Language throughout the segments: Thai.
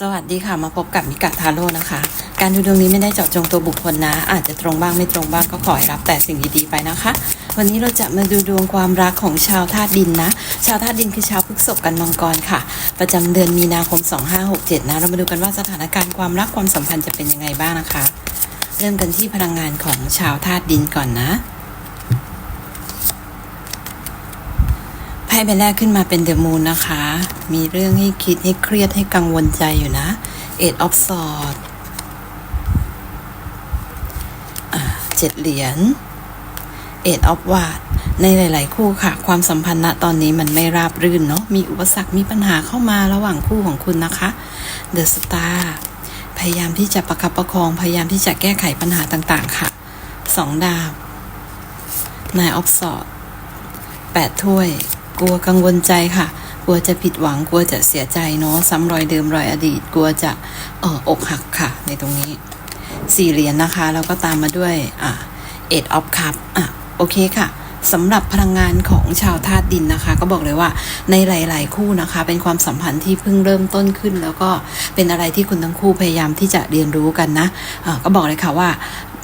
สวัสดีค่ะมาพบกับมิกะทาโร่นะคะ การดูดวงนี้ไม่ได้เจาะจงตัวบุคคลนะ อาจจะตรงบ้างไม่ตรงบ้างก็ขอให้รับแต่สิ่งดีๆไปนะคะ วันนี้เราจะมาดูดวงความรักของชาวธาตุดินนะ ชาวธาตุดินคือชาวพฤษภกันมังกรค่ะ ประจำเดือนมีนาคม 2567 นะ เรามาดูกันว่าสถานการณ์ความรักความสัมพันธ์จะเป็นยังไงบ้างนะคะ เริ่มกันที่พลังงานของชาวธาตุดินก่อนนะ พ่ใบแรกขึ้นมาเป็นเดอะมูนนะคะ มีเรื่องให้คิดให้เครียดให้กังวลใจอยู่นะเอ็ดออฟสอดเจ็ดเหรียญเอ็ดออฟวาดในหลาย ๆ คู่ค่ะ ความสัมพันธ์ณตอนนี้มันไม่ราบรื่นเนาะมีอุปสรรคมีปัญหาเข้ามาระหว่างคู่ของคุณนะคะเดอะสตาร์พยายามที่จะประคับประคอง พยายามที่จะแก้ไขปัญหาต่าง ๆ ค่ะสองดาบนายออฟสอดแปดถ้วย กลัวกังวลใจค่ะ กลัวจะผิดหวัง กลัวจะเสียใจเนาะซ้ำรอยเดิมรอยอดีต กลัวจะเอออกหักค่ะ ในตรงนี้สี่เหรียญนนะคะ แล้วก็ตามมาด้วยอ่าเอ็ดออฟคัพอะโอเคค่ะสำหรับพลังงานของชาวธาตุดินนะคะ ก็บอกเลยว่าในหลาย ๆ คู่นะคะ เป็นความสัมพันธ์ที่เพิ่งเริ่มต้นขึ้น แล้วก็เป็นอะไรที่คุณทั้งคู่พยายามที่จะเรียนรู้กันนะอ่าก็บอกเลยค่ะว่า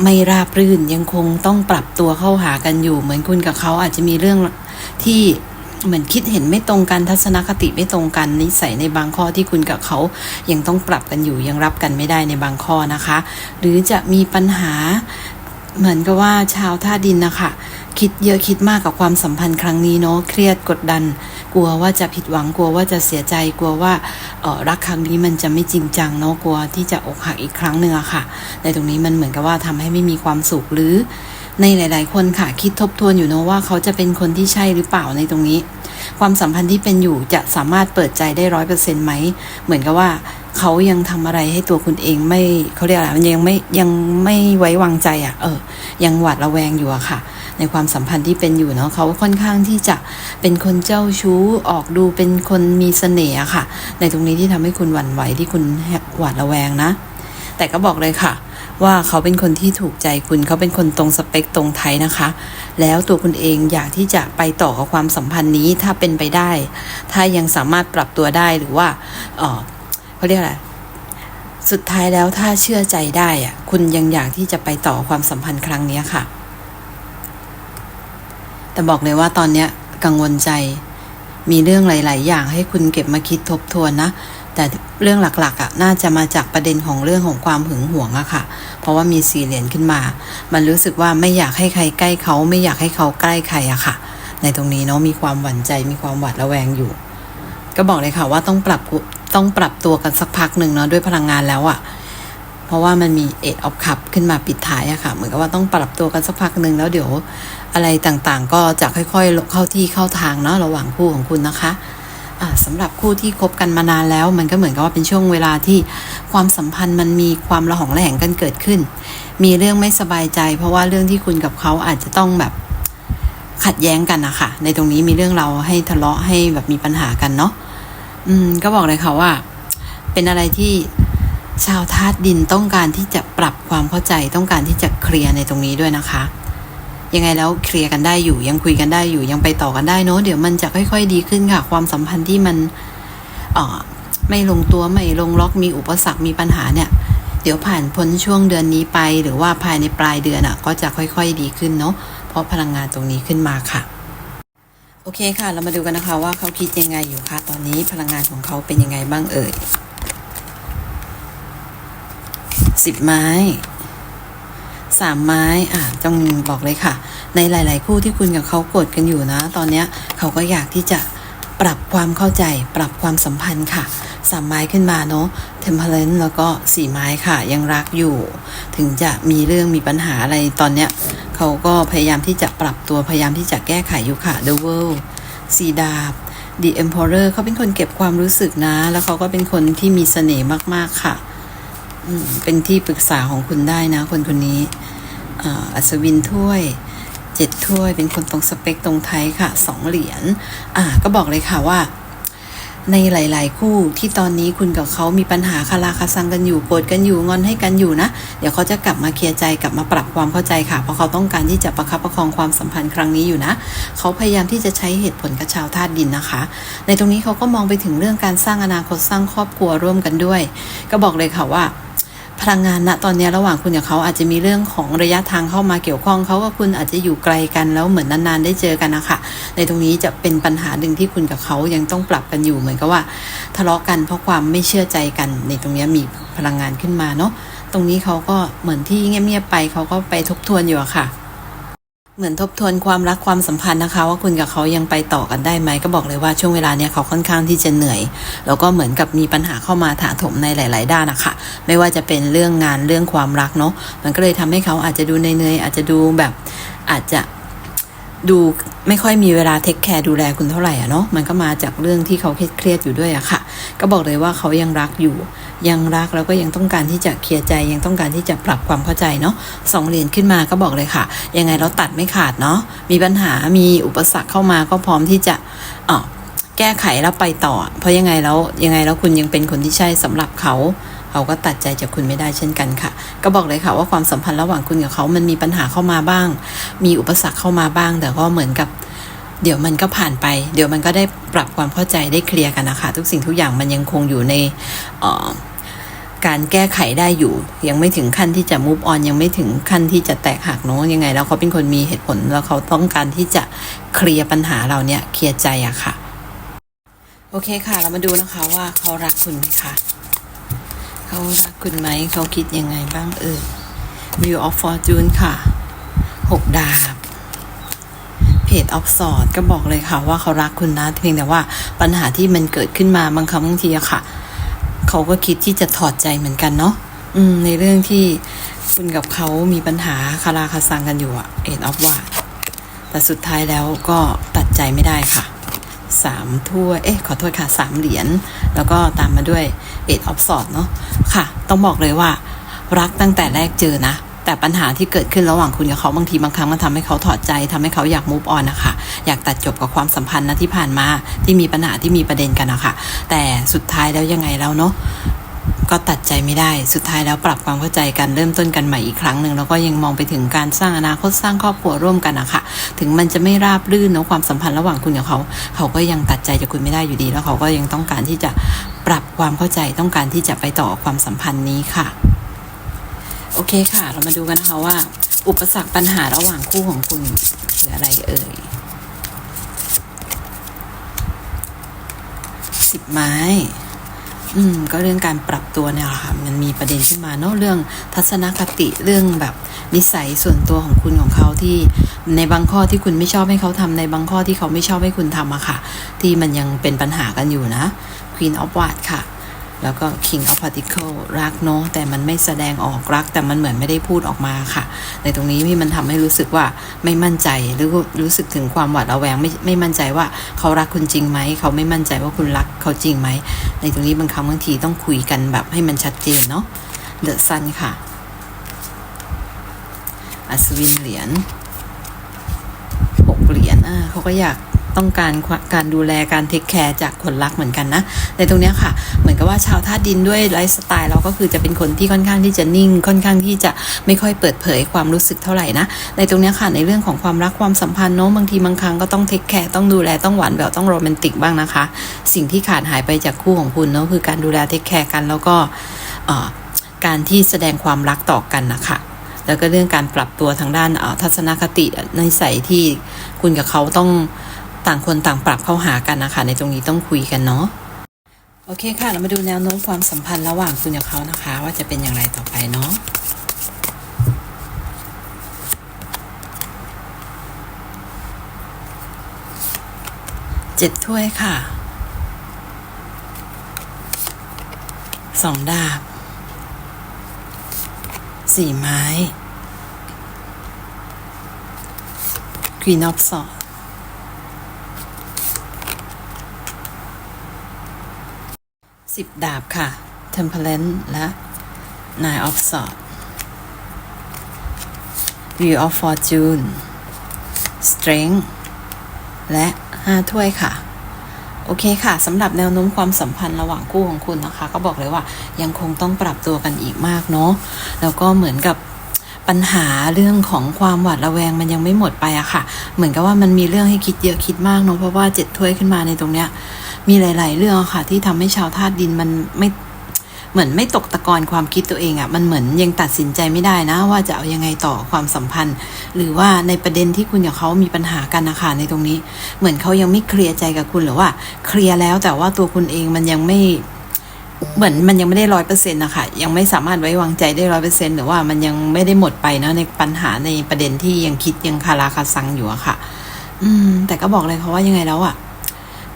ไม่ราบรื่นยังคงต้องปรับตัวเข้าหากันอยู่ เหมือนคุณกับเขาอาจจะมีเรื่องที่ เหมือนคิดเห็นไม่ตรงกันทัศนคติไม่ตรงกันนิสัยในบางข้อที่คุณกับเขายังต้องปรับกันอยู่ยังรับกันไม่ได้ในบางข้อนะคะ หรือจะมีปัญหาเหมือนกับว่าชาวท่าดินนะคะคิดเยอะคิดมากกับความสัมพันธ์ครั้งนี้เนาะเครียดกดดัน กลัวว่าจะผิดหวังกลัวว่าจะเสียใจกลัวว่าออรักครั้งนี้มันจะไม่จริงจังเนาะกลัวที่จะอกหักอีกครั้งหนึ่งอะค่ะในตรงนี้มันเหมือนกับว่าทำให้ไม่มีความสุขหรือ ในหลาย ๆ คนค่ะคิดทบทวนอยู่เนาะว่าเขาจะเป็นคนที่ใช่หรือเปล่าในตรงนี้ ความสัมพันธ์ที่เป็นอยู่จะสามารถเปิดใจได้ร้อยเปอร์เซ็นต์ไหม เหมือนกับว่าเขายังทำอะไรให้ตัวคุณเองไม่เขาเรียกอะไรมันยังไม่ยังไม่ไว้วางใจอะ่ะ เออ ยังหวาดระแวงอยู่อะค่ะ ในความสัมพันธ์ที่เป็นอยู่เนาะเขาค่อนข้างที่จะเป็นคนเจ้าชู้ออกดูเป็นคนมีเสน่ห์อะค่ะ ในตรงนี้ที่ทำให้คุณหวั่นไหวที่คุณหวาดระแวงนะ แต่ก็บอกเลยค่ะ ว่าเขาเป็นคนที่ถูกใจคุณ เขาเป็นคนตรงสเปคตรงไทยนะคะ แล้วตัวคุณเองอยากที่จะไปต่อกับความสัมพันธ์นี้ถ้าเป็นไปได้ ถ้ายังสามารถปรับตัวได้หรือว่าเออเขาเรียกอะไรสุดท้ายแล้วถ้าเชื่อใจได้อะคุณยังอยากที่จะไปต่อความสัมพันธ์ครั้งนี้ค่ะ แต่บอกเลยว่าตอนเนี้ยกังวลใจ มีเรื่องหลาย ๆ อย่างให้คุณเก็บมาคิดทบทวนนะ แต่เรื่องหลักๆอะน่าจะมาจากประเด็นของเรื่องของความหึงหวงอะค่ะ เพราะว่ามีสี่เหรียญขึ้นมา มันรู้สึกว่าไม่อยากให้ใครใกล้เขาไม่อยากให้เขาใกล้ใครอะค่ะ ในตรงนี้เนาะมีความหวั่นใจมีความหวาดระแวงอยู่ ก็บอกเลยค่ะว่าต้องปรับต้องปรับตัวกันสักพักหนึ่งเนาะด้วยพลังงานแล้วอะเพราะว่ามันมีเอ็ดออฟคัพขึ้นมาปิดท้ายอะค่ะ เหมือนกับว่าต้องปรับตัวกันสักพักหนึ่งแล้วเดี๋ยวอะไรต่างๆ ก็จะค่อยๆเข้าที่เข้าทางเนาะระหว่างคู่ของคุณนะคะ สำหรับคู่ที่คบกันมานานแล้ว มันก็เหมือนกับว่าเป็นช่วงเวลาที่ความสัมพันธ์มันมีความระหองระแหงกันเกิดขึ้น มีเรื่องไม่สบายใจ เพราะว่าเรื่องที่คุณกับเขาอาจจะต้องแบบขัดแย้งกันนะคะในตรงนี้มีเรื่องเราให้ทะเลาะให้แบบมีปัญหากันเนาะอืม ก็บอกเลยค่ะว่า เป็นอะไรที่ชาวธาตุดินต้องการที่จะปรับความเข้าใจต้องการที่จะเคลียร์ในตรงนี้ด้วยนะคะ ยังไงแล้วเคลียร์กันได้อยู่ ยังคุยกันได้อยู่ยังไปต่อกันได้เนาะเดี๋ยวมันจะค่อย ๆ ดีขึ้นค่ะ ความสัมพันธ์ที่มันเออไม่ลงตัวไม่ลงล็อกมีอุปสรรคมีปัญหาเนี่ย เดี๋ยวผ่านพ้นช่วงเดือนนี้ไป หรือว่าภายในปลายเดือนอะ ก็จะค่อย ๆ ดีขึ้นเนาะเพราะพลังงานตรงนี้ขึ้นมาค่ะโอเคค่ะ เรามาดูกันนะคะว่าเขาคิดยังไงอยู่ค่ะ ตอนนี้พลังงานของเขาเป็นยังไงบ้างเอ่ยสิบไม้ สามไม้อะต้องบอกเลยค่ะ ในหลาย ๆ คู่ที่คุณกับเขาโกรธกันอยู่นะ ตอนเนี้ยเขาก็อยากที่จะปรับความเข้าใจ ปรับความสัมพันธ์ค่ะสามไม้ขึ้นมาเนาะเทมเพลนแล้วก็สี่ไม้ค่ะ ยังรักอยู่ ถึงจะมีเรื่องมีปัญหาอะไรตอนเนี้ยเขาก็พยายามที่จะปรับตัวพยายามที่จะแก้ไขอยู่ค่ะ The World สีดาบ The Emperor เขาเป็นคนเก็บความรู้สึกนะ แล้วเขาก็เป็นคนที่มีเสน่ห์มาก ๆ ค่ะ เป็นที่ปรึกษาของคุณได้นะ คนคนนี้อัศวินถ้วยเจ็ดถ้วย เป็นคนตรงสเปคตรงไทยค่ะสองเหรียญอ่าก็บอกเลยค่ะว่า ในหลาย ๆ คู่ที่ตอนนี้คุณกับเขามีปัญหาคาราคาซังกันอยู่โกรธกันอยู่งอนให้กันอยู่นะ เดี๋ยวเขาจะกลับมาเคลียร์ใจกลับมาปรับความเข้าใจค่ะ เพราะเขาต้องการที่จะประคับประคองความสัมพันธ์ครั้งนี้อยู่นะ เขาพยายามที่จะใช้เหตุผลกับชาวธาตุดินนะคะ ในตรงนี้เขาก็มองไปถึงเรื่องการสร้างอนาคตสร้างครอบครัวร่วมกันด้วย ก็บอกเลยค่ะว่า พลังงานณตอนนี้ระหว่างคุณกับเขาอาจจะมีเรื่องของระยะทางเข้ามาเกี่ยวข้องเขากับคุณอาจจะอยู่ไกลกันแล้วเหมือนนานๆ ได้เจอกันนะคะในตรงนี้จะเป็นปัญหาหนึ่งที่คุณกับเขายังต้องปรับกันอยู่เหมือนกับว่า ทะเลาะกันเพราะความไม่เชื่อใจกัน ในตรงนี้มีพลังงานขึ้นมาเนาะตรงนี้เขาก็เหมือนที่เงียบๆไปเขาก็ไปทบทวนอยู่อะค่ะ เหมือนทบทวนความรักความสัมพันธ์นะคะ ว่าคุณกับเขายังไปต่อกันได้ไหมก็บอกเลยว่าช่วงเวลาเนี้ยเขาค่อนข้างที่จะเหนื่อย แล้วก็เหมือนกับมีปัญหาเข้ามาถาถมในหลาย ๆ ด้านนะคะไม่ว่าจะเป็นเรื่องงานเรื่องความรักเนาะมันก็เลยทำให้เขาอาจจะดูเหนื่อยอาจจะดูแบบอาจจะดูไม่ค่อยมีเวลาเทคแคร์ดูแลคุณเท่าไหร่อะเนาะมันก็มาจากเรื่องที่เขาเครียดอยู่ด้วยอะค่ะ ก็บอกเลยว่าเขายังรักอยู่ ยังรักแล้วก็ยังต้องการที่จะเคลียร์ใจยังต้องการที่จะปรับความเข้าใจเนาะสองเหรียญขึ้นมาก็บอกเลยค่ะ ยังไงเราตัดไม่ขาดเนาะมีปัญหามีอุปสรรคเข้ามาก็พร้อมที่จะเออแก้ไขแล้วไปต่อ เพราะยังไงแล้วยังไงแล้วคุณยังเป็นคนที่ใช่สำหรับเขาเขาก็ตัดใจจากคุณไม่ได้เช่นกันค่ะ ก็บอกเลยค่ะว่าความสัมพันธ์ระหว่างคุณกับเขา มันมีปัญหาเข้ามาบ้าง มีอุปสรรคเข้ามาบ้าง แต่ก็เหมือนกับ เดี๋ยวมันก็ผ่านไป เดี๋ยวมันก็ได้ปรับความเข้าใจได้เคลียร์กันนะคะ ทุกสิ่งทุกอย่างมันยังคงอยู่ในเอ่อ การแก้ไขได้อยู่ ยังไม่ถึงขั้นที่จะ move on ยังไม่ถึงขั้นที่จะแตกหักเนาะยังไง แล้วเขาเป็นคนมีเหตุผลแล้วเขาต้องการที่จะเคลียร์ปัญหาเราเนี่ยเคลียร์ใจอะค่ะ โอเคค่ะ เรามาดูนะคะว่าเขารักคุณไหมคะเขารักคุณไหมเขาคิดยังไงบ้างเออ View of Fortune ค่ะหกดาบเพจออฟสอดก็บอกเลยค่ะว่าเขารักคุณนะเพียงแต่ว่าปัญหาที่มันเกิดขึ้นมาบางครั้งบางทีอะค่ะ เขาก็คิดที่จะถอดใจเหมือนกันเนาะอืม ในเรื่องที่คุณกับเขามีปัญหาคาราคาซังกันอยู่อะเอ็ดออฟว่าแต่สุดท้ายแล้วก็ตัดใจไม่ได้ค่ะสามถ้วยเอ๊ะขอโทษค่ะสามเหรียญแล้วก็ตามมาด้วยเอ็ดออฟสอดเนาะค่ะ ต้องบอกเลยว่า รักตั้งแต่แรกเจอนะ แต่ปัญหาที่เกิดขึ้นระหว่างคุณกับเขาบางทีบางครั้งมันทำให้เขาถอดใจทำให้เขาอยาก move on นะคะอยากตัดจบกับความสัมพันธ์นะที่ผ่านมาที่มีปัญหาที่มีประเด็นกันนะคะแต่สุดท้ายแล้วยังไงแล้วเนาะก็ตัดใจไม่ได้ สุดท้ายแล้วปรับความเข้าใจกันเริ่มต้นกันใหม่อีกครั้งหนึ่งแล้วก็ยังมองไปถึงการสร้างอนาคตสร้างครอบครัวร่วมกันนะคะถึงมันจะไม่ราบรื่นเนาะความสัมพันธ์ระหว่างคุณกับเขา เขาก็ยังตัดใจจากคุณไม่ได้อยู่ดี แล้วเขาก็ยังต้องการที่จะปรับความเข้าใจต้องการที่จะไปต่อความสัมพันธ์นี้ค่ะ โอเคค่ะ เรามาดูกันนะคะว่า อุปสรรคปัญหาระหว่างคู่ของคุณคืออะไรเอ่ยสิบไม้ อืม ก็เรื่องการปรับตัวเนี่ยค่ะ มันมีประเด็นขึ้นมาเนอะเรื่องทัศนคติเรื่องแบบนิสัยส่วนตัวของคุณของเขาที่ในบางข้อที่คุณไม่ชอบให้เขาทำในบางข้อที่เขาไม่ชอบให้คุณทำอะค่ะ ที่มันยังเป็นปัญหากันอยู่นะ Queen of w a n d ค่ะ แล้วก็ King of Particle รักเนาะแต่มันไม่แสดงออกรัก แต่มันเหมือนไม่ได้พูดออกมาค่ะ ในตรงนี้ที่มันทำให้รู้สึกว่าไม่มั่นใจหรือรู้สึกถึงความหวาดระแวงไม่ไม่มั่นใจว่าเขารักคุณจริงไหมเขาไม่มั่นใจว่าคุณรักเขาจริงไหมในตรงนี้บางครั้งบางทีต้องคุยกันแบบให้มันชัดเจนเนาะ The Sun ค่ะอัศวินเหรียญหกเหรียญอ่าเขาก็อยาก ต้องการการดูแลการเทคแคร์จากคนรักเหมือนกันนะ ในตรงนี้ค่ะ เหมือนกับว่าชาวธาตุดินด้วยไลฟ์สไตล์เราก็คือจะเป็นคนที่ค่อนข้างที่จะนิ่ง ค่อนข้างที่จะไม่ค่อยเปิดเผยความรู้สึกเท่าไหร่นะ ในตรงนี้ค่ะในเรื่องของความรักความสัมพันธ์เนาะบางทีบางครั้งก็ต้องเทคแคร์ต้องดูแลต้องหวานแหววต้องโรแมนติกบ้างนะคะ สิ่งที่ขาดหายไปจากคู่ของคุณเนาะคือการดูแลเทคแคร์กันแล้วก็การที่แสดงความรักต่อกันนะคะแล้วก็เรื่องการปรับตัวทางด้านทัศนคติในใส่ที่คุณกับเขาต้อง ต่างคนต่างปรับเข้าหากันนะคะ ในตรงนี้ต้องคุยกันเนาะโอเคค่ะ เรามาดูแนวโน้มความสัมพันธ์ระหว่างคุณกับเขานะคะ ว่าจะเป็นอย่างไรต่อไปเนาะเจ็ดถ้วยค่ะสองดาบสี่ไม้ Queen of Swords สิบดาบค่ะ Temperance และ Nine of Swords Wheel of Fortune Strength และห้าถ้วยค่ะ โอเคค่ะสำหรับแนวโน้มความสัมพันธ์ระหว่างคู่ของคุณนะคะ ก็บอกเลยว่ายังคงต้องปรับตัวกันอีกมากเนาะแล้วก็เหมือนกับปัญหาเรื่องของความหวาดระแวงมันยังไม่หมดไปอะค่ะ เหมือนกับว่ามันมีเรื่องให้คิดเยอะคิดมากเนาะเพราะว่าเจ็ดถ้วยขึ้นมาในตรงเนี้ย มีหลาย ๆ เรื่องค่ะ ที่ทำให้ชาวธาตุดินมันไม่เหมือนไม่ตกตะกอนความคิดตัวเองอะ่ะมันเหมือนยังตัดสินใจไม่ได้นะ ว่าจะเอายังไงต่อความสัมพันธ์ หรือว่าในประเด็นที่คุณกับเขามีปัญหากันนะคะในตรงนี้ เหมือนเขายังไม่เคลียร์ใจกับคุณหรือว่า เคลียร์แล้วแต่ว่าตัวคุณเองมันยังไม่เหมือนมันยังไม่ได้ร้อยเปอร์เซ็นต์นะคะยังไม่สามารถไว้วางใจได้ร้อยเปอร์เซ็นต์หรือว่ามันยังไม่ได้หมดไปนะในปัญหาในประเด็นที่ยังคิดยังคาราคาซังอยู่อะค่ะ อืม แต่ก็บอกเลยเขาว่ายังไงแล้วอะ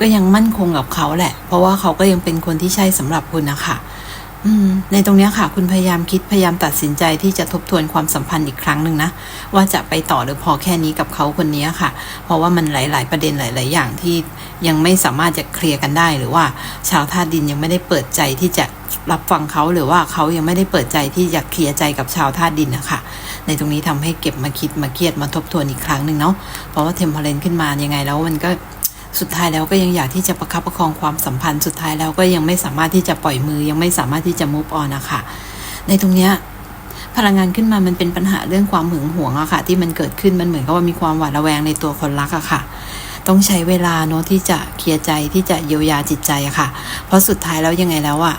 ก็ยังมั่นคงกับเขาแหละ เพราะว่าเขาก็ยังเป็นคนที่ใช่สำหรับคุณนะคะในตรงนี้ค่ะ คุณพยายามคิดพยายามตัดสินใจที่จะทบทวนความสัมพันธ์อีกครั้งหนึ่งนะ ว่าจะไปต่อหรือพอแค่นี้กับเขาคนนี้ค่ะ เพราะว่ามันหลาย ๆ ประเด็นหลาย ๆ อย่างที่ยังไม่สามารถจะเคลียร์กันได้ หรือว่าชาวธาตุดินยังไม่ได้เปิดใจที่จะรับฟังเขาหรือว่าเขายังไม่ได้เปิดใจที่จะเคลียร์ใจกับชาวธาตุดินนะคะในตรงนี้ทำให้เก็บมาคิดมาเครียดมาทบทวนอีกครั้งหนึ่งเนาะเพราะว่าเทมเพลนขึ้นมายังไงแล้วมันก็ สุดท้ายแล้วก็ยังอยากที่จะประคับประคองความสัมพันธ์ สุดท้ายแล้วก็ยังไม่สามารถที่จะปล่อยมือ ยังไม่สามารถที่จะ move on นะคะในตรงเนี้ยพลังงานขึ้นมามันเป็นปัญหาเรื่องความหึงหวงอะค่ะ ที่มันเกิดขึ้นมันเหมือนกับว่ามีความหวาดระแวงในตัวคนรักอะค่ะ ต้องใช้เวลาเนาะที่จะเคลียร์ใจที่จะเยียวยาจิตใจอะค่ะ เพราะสุดท้ายแล้วยังไงแล้วอะ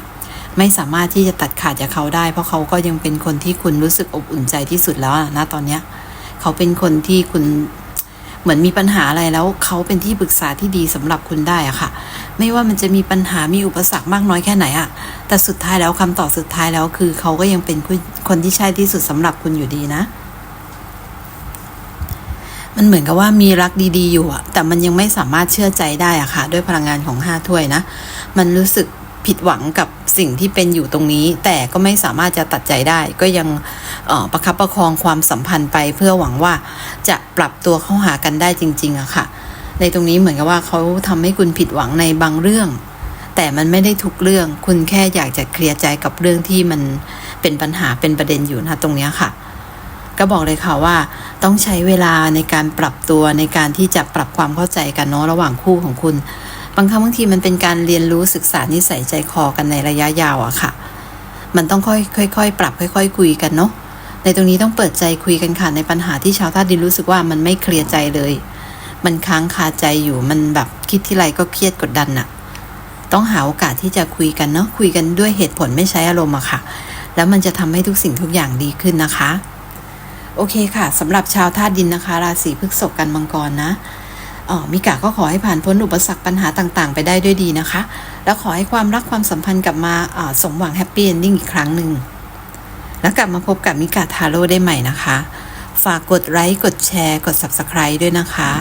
ไม่สามารถที่จะตัดขาดจากเขาได้ เพราะเขาก็ยังเป็นคนที่คุณรู้สึกอบอุ่นใจที่สุดแล้วอะตอนเนี้ยเขาเป็นคนที่คุณ เหมือนมีปัญหาอะไรแล้วเขาเป็นที่ปรึกษาที่ดีสำหรับคุณได้อะค่ะ ไม่ว่ามันจะมีปัญหามีอุปสรรคมากน้อยแค่ไหนอะแต่สุดท้ายแล้วคำตอบสุดท้ายแล้วคือเขาก็ยังเป็นคนที่ใช่ที่สุดสำหรับคุณอยู่ดีนะ มันเหมือนกับว่ามีรักดีๆ อยู่อะแต่มันยังไม่สามารถเชื่อใจได้อะค่ะ ด้วยพลังงานของห้าถ้วยนะ มันรู้สึกผิดหวังกับ สิ่งที่เป็นอยู่ตรงนี้ แต่ก็ไม่สามารถจะตัดใจได้ ก็ยังประคับประคองความสัมพันธ์ไปเพื่อหวังว่าจะปรับตัวเข้าหากันได้จริงๆอะค่ะ ในตรงนี้เหมือนกับว่าเขาทำให้คุณผิดหวังในบางเรื่อง แต่มันไม่ได้ทุกเรื่อง คุณแค่อยากจะเคลียร์ใจกับเรื่องที่มันเป็นปัญหาเป็นประเด็นอยู่นะตรงนี้ค่ะก็บอกเลยค่ะว่าต้องใช้เวลาในการปรับตัวในการที่จะปรับความเข้าใจกันเนาะระหว่างคู่ของคุณ บางครั้งบางทีมันเป็นการเรียนรู้ศึกษานิสัยใจคอกันในระยะยาวอะค่ะ มันต้องค่อยค่อยๆปรับค่อย ๆ คุยกันเนาะในตรงนี้ต้องเปิดใจคุยกันค่ะในปัญหาที่ชาวธาตุดินรู้สึกว่ามันไม่เคลียร์ใจเลย มันค้างคาใจอยู่มันแบบคิดที่ไรก็เครียดกดดันอะต้องหาโอกาสที่จะคุยกันเนาะคุยกันด้วยเหตุผลไม่ใช้อารมณ์อะค่ะ แล้วมันจะทำให้ทุกสิ่งทุกอย่างดีขึ้นนะคะ โอเคค่ะสำหรับชาวธาตุดินนะคะ ราศีพฤษภกันมังกรนะ มิกาก็ขอให้ผ่านพ้นอุปสรรคปัญหาต่างๆ ไปได้ด้วยดีนะคะ แล้วขอให้ความรักความสัมพันธ์กลับมาอ่าสมหวังแฮปปี้เอนดิ้งอีกครั้งหนึ่ง แล้วกลับมาพบกับมิกาทาโร่ได้ใหม่นะคะ ฝากกดไลค์กดแชร์ กด Subscribe ด้วยนะคะ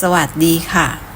สวัสดีค่ะ